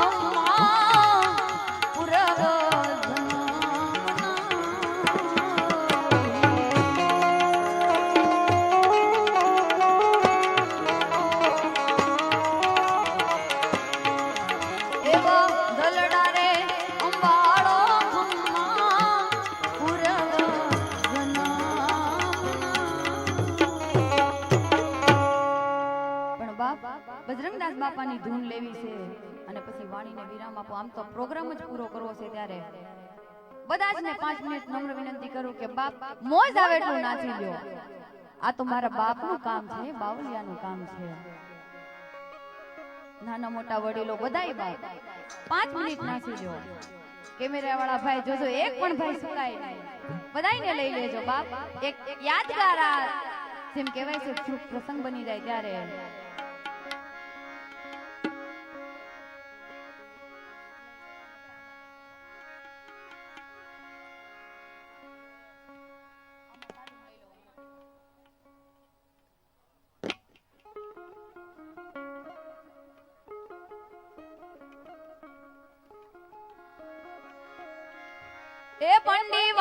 哦。બાપ બજરંગદાસ બાપાની ધૂન લેવી છે અને પછી વાણીને વિરામ આપો. આમ તો પ્રોગ્રામ જ પૂરો કરવો છે ત્યારે. બધા જ ને પાંચ મિનિટ નમ્ર વિનંતી કરું કે બાપ મોજ આવે એટલું નાચી લ્યો. આ તો મારા બાપનું કામ છે, બાવલિયાનું કામ છે. નાના મોટા વડીલો બધાય બાપ પાંચ મિનિટ નાચી લ્યો. કેમેરા વાળા ભાઈ જોજો, એક પણ ભાઈ સુકાય નહીં. લઈ લેજો બાપ. એક યાદગાર જેમ કહેવાય છે પ્રસંગ બની જાય ત્યારે. એ પંડી